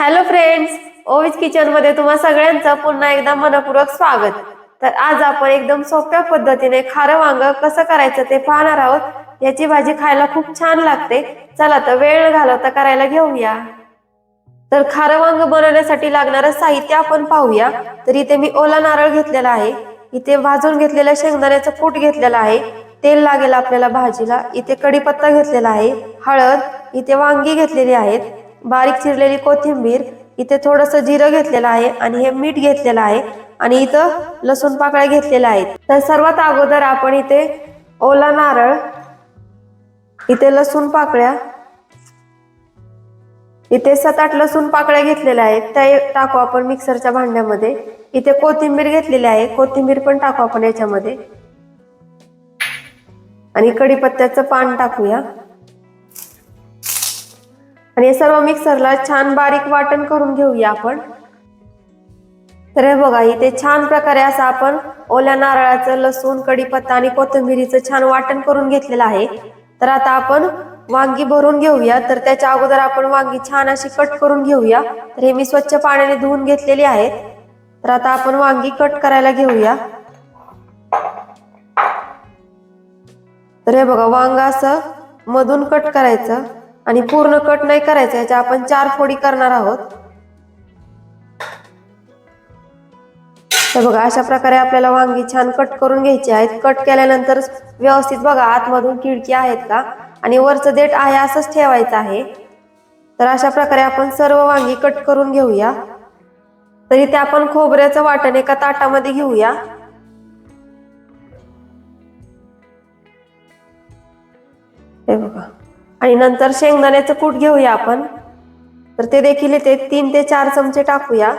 Hello friends ओविज किचनमध्ये तुम्हा सगळ्यांचं पुन्हा एकदा मनपूर्वक स्वागत. तर आज आपण एकदम सोप्या पद्धतीने खारं वांग कसं करायचं ते पाहणार आहोत. याची भाजी खायला खूप छान लागते. चला तर वेळ घालवता करायला घेऊया. तर खारं वांग बनवण्यासाठी लागणारं साहित्य आपण पाहूया. तर इथे मी ओला नारळ घेतलेला आहे. इथे भाजून घेतलेल्या शेंगदाण्याचं कूट घेतलेलं आहे. तेल लागेल आपल्याला भाजीला. इथे कढीपत्ता घेतलेला आहे. हळद. इथे वांगी घेतलेली आहेत. बारीक चिरलेली कोथिंबीर इथे थोडस जिरं घेतलेलं आहे आणि हे मीठ घेतलेलं आहे आणि इथं लसूण पाकळ्या घेतलेल्या आहेत. तर सर्वात अगोदर आपण इथे ओला नारळ इथे लसूण पाकळ्या इथे सात आठ लसूण पाकळ्या घेतलेल्या आहेत. त्या टाकू आपण मिक्सरच्या भांड्यामध्ये. इथे कोथिंबीर घेतलेली आहे. कोथिंबीर पण टाकू आपण याच्यामध्ये. आणि कडीपत्त्याचं पान टाकूया. आणि हे सर्व मिक्सरला छान बारीक वाटण करून घेऊया आपण. तर हे बघा इथे छान प्रकारे असं आपण ओल्या नारळाचं लसूण कढीपत्ता आणि कोथिंबिरीचं छान वाटण करून घेतलेलं आहे. तर आता आपण वांगी भरून घेऊया. तर त्याच्या अगोदर आपण वांगी छान अशी कट करून घेऊया. तर हे मी स्वच्छ पाण्याने धुवून घेतलेली आहेत. तर आता आपण वांगी कट करायला घेऊया. तर हे बघा वांग असं मधून कट करायचं. आणि पूर्ण कट नाही करायचं याच्या आपण चार फोडी करणार आहोत. तर बघा अशा प्रकारे आपल्याला वांगी छान कट करून घ्यायची आहेत. कट केल्यानंतर व्यवस्थित बघा आतमधून खिडकी आहेत का? आणि वरचं देठ आहे असंच ठेवायचं आहे. तर अशा प्रकारे आपण सर्व वांगी कट करून घेऊया. तर इथे आपण खोबऱ्याचं वाटण एका ताटामध्ये घेऊया. आणि नंतर शेंगदाण्याचं कूट घेऊया आपण. तर ते देखील इथे तीन ते चार चमचे टाकूया.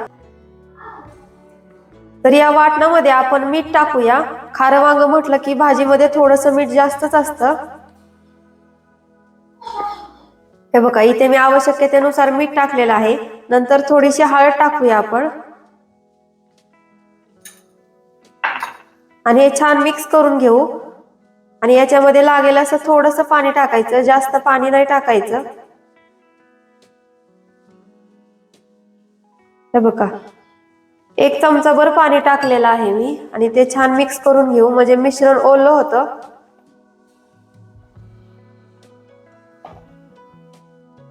तर या वाटणामध्ये आपण मीठ टाकूया. खारं वांग म्हटलं की भाजीमध्ये थोडस मीठ जास्तच असतं. हे बघा इथे मी आवश्यकतेनुसार मीठ टाकलेलं आहे. नंतर थोडीशी हळद टाकूया आपण. आणि हे छान मिक्स करून घेऊ. आणि याच्यामध्ये लागेल असं थोडस पाणी टाकायचं जास्त पाणी नाही टाकायचं. हे बघा एक चमचा भर पाणी टाकलेलं आहे मी आणि ते छान मिक्स करून घेऊ. म्हणजे मिश्रण ओलं होतं.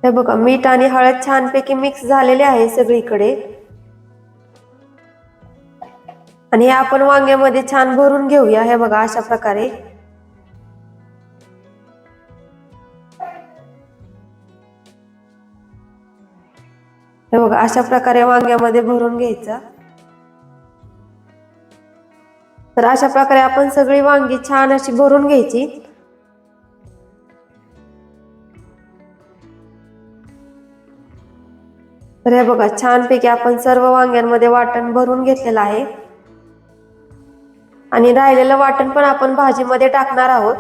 हे बघा मीठ आणि हळद छानपैकी मिक्स झालेले आहे सगळीकडे. आणि हे आपण वांग्यामध्ये छान भरून घेऊया हे बघा अशा प्रकारे. हे बघा अशा प्रकारे वांग्यामध्ये भरून घ्यायचा. तर अशा प्रकारे आपण सगळी वांगी छान अशी भरून घ्यायची. तर हे बघा छानपैकी आपण सर्व वांग्यांमध्ये वाटण भरून घेतलेलं आहे. आणि राहिलेलं वाटण पण आपण भाजीमध्ये टाकणार आहोत.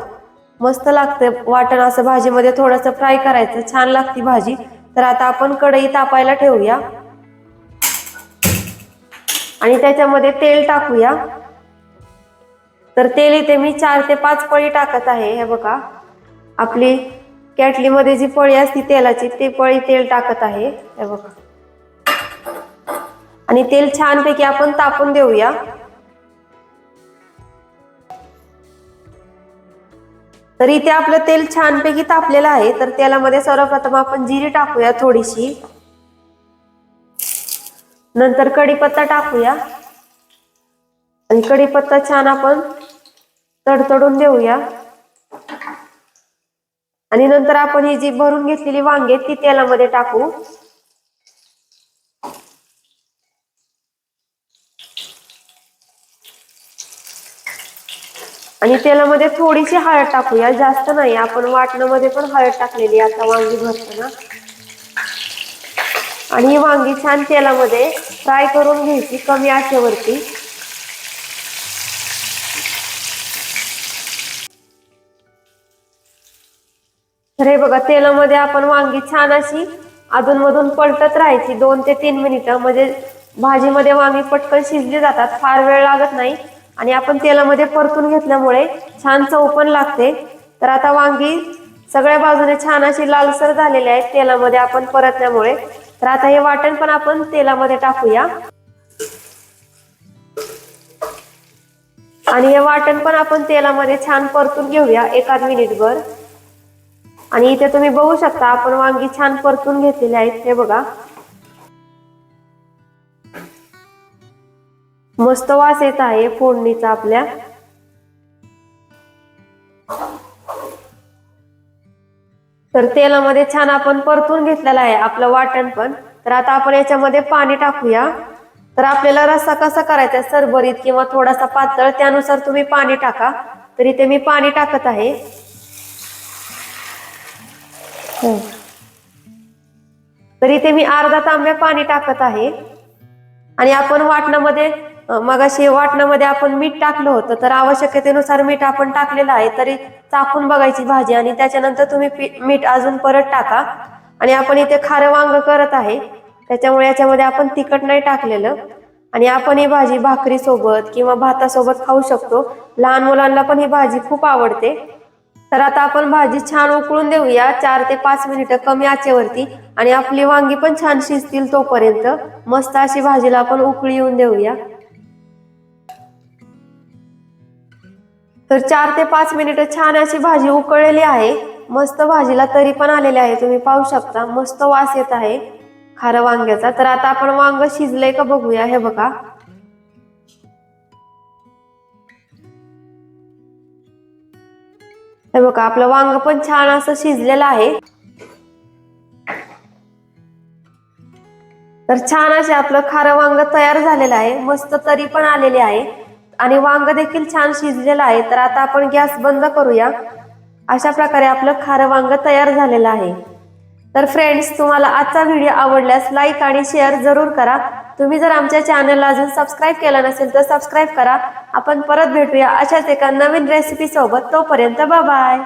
मस्त लागते वाटण असं भाजीमध्ये थोडंसं फ्राय करायचं. छान लागते भाजी. तर आता आपण कढई तापायला ठेवूया. आणि त्याच्यामध्ये तेल टाकूया. तर तेल इथे मी चार ते पाच पळी टाकत आहे. हे बघा. आपली कॅटलीमध्ये जी पळी असते तेलाची ती पळी तेल टाकत आहे. हे बघा. आणि तेल छानपैकी आपण तापून देऊया. तर इथे आपलं तेल छानपैकी तापलेलं आहे तर तेलामध्ये सर्वप्रथम आपण जिरी टाकूया थोडीशी. नंतर कढीपत्ता टाकूया. आणि कढीपत्ता छान आपण तडतडून देऊया. आणि नंतर आपण ही जी भरून घेतलेली वांगे ती तेलामध्ये टाकू. आणि तेलामध्ये थोडीशी हळद टाकूया. जास्त नाही आपण वाटणामध्ये पण हळद टाकलेली आता वांगी भरताना आणि ही वांगी छान तेलामध्ये फ्राय करून घ्यायची कमी आशेवरती. तर हे बघा तेलामध्ये आपण वांगी छान अशी अधूनमधून पलटत राहायची. दोन ते तीन मिनिटं. म्हणजे भाजीमध्ये वांगी पटकन शिजली जातात. फार वेळ लागत नाही. आणि आपण तेलामध्ये परतून घेतल्यामुळे छान चव पण लागते. तर आता वांगी सगळ्या बाजूने छान अशी लालसर झालेली आहेत तेलामध्ये आपण परतल्यामुळे. तर आता हे वाटण पण आपण तेलामध्ये टाकूया. आणि हे वाटण पण आपण तेलामध्ये छान परतून घेऊया एकाच मिनिटभर. आणि इथे तुम्ही बघू शकता आपण वांगी छान परतून घेतलेली आहेत. हे बघा. मस्त वास येत आहे फोडणीचा आपल्या. तर तेलामध्ये छान आपण परतून घेतलेलं आहे आपलं वाटण पण. तर आता आपण याच्यामध्ये पाणी टाकूया. तर आपल्याला रस्सा कसा करायचा सरभरीत किंवा थोडासा पातळ त्यानुसार तुम्ही पाणी टाका. तर इथे मी पाणी टाकत आहे. तर इथे मी अर्धा तांब्या पाणी टाकत आहे. आणि आपण वाटणामध्ये मगाशी वाटणामध्ये आपण मीठ टाकलं होतं तर आवश्यकतेनुसार मीठ आपण टाकलेलं आहे तरी चाकून बघायची भाजी आणि त्याच्यानंतर तुम्ही मीठ अजून परत टाका. आणि आपण इथे खारं वांग करत आहे त्याच्यामुळे याच्यामध्ये आपण तिखट नाही टाकलेलं. आणि आपण ही भाजी भाकरी सोबत किंवा भातासोबत खाऊ शकतो. लहान मुलांना पण ही भाजी खूप आवडते. तर आता आपण भाजी छान उकळून देऊया चार ते पाच मिनिटं कमी आचेवरती. आणि आपली वांगी पण छान शिजतील तोपर्यंत. मस्त अशी भाजीला आपण उकळी येऊन देऊया. तर चार ते पाच मिनिटं छान अशी भाजी उकळलेली आहे. मस्त भाजीला तरी पण आलेली आहे. तुम्ही पाहू शकता मस्त वास येत आहे खारं वांग्याचा. तर आता आपण वांग शिजलंय का बघूया. हे बघा. हे बघा आपलं वांग पण छान असं शिजलेलं आहे. तर छान असे आपलं खारं वांग तयार झालेलं आहे. मस्त तरी पण आलेले आहे. आणि वांग देखील छान शिजलेलं आहे. तर आता आपण गॅस बंद करूया. अशा प्रकारे आपलं खारं वांग तयार झालेलं आहे. तर फ्रेंड्स तुम्हाला आजचा व्हिडिओ आवडल्यास लाईक आणि शेअर जरूर करा. तुम्ही जर आमच्या चॅनलला अजून सबस्क्राईब केला नसेल तर सबस्क्राईब करा. आपण परत भेटूया अशाच एका नवीन रेसिपी सोबत. तोपर्यंत बाय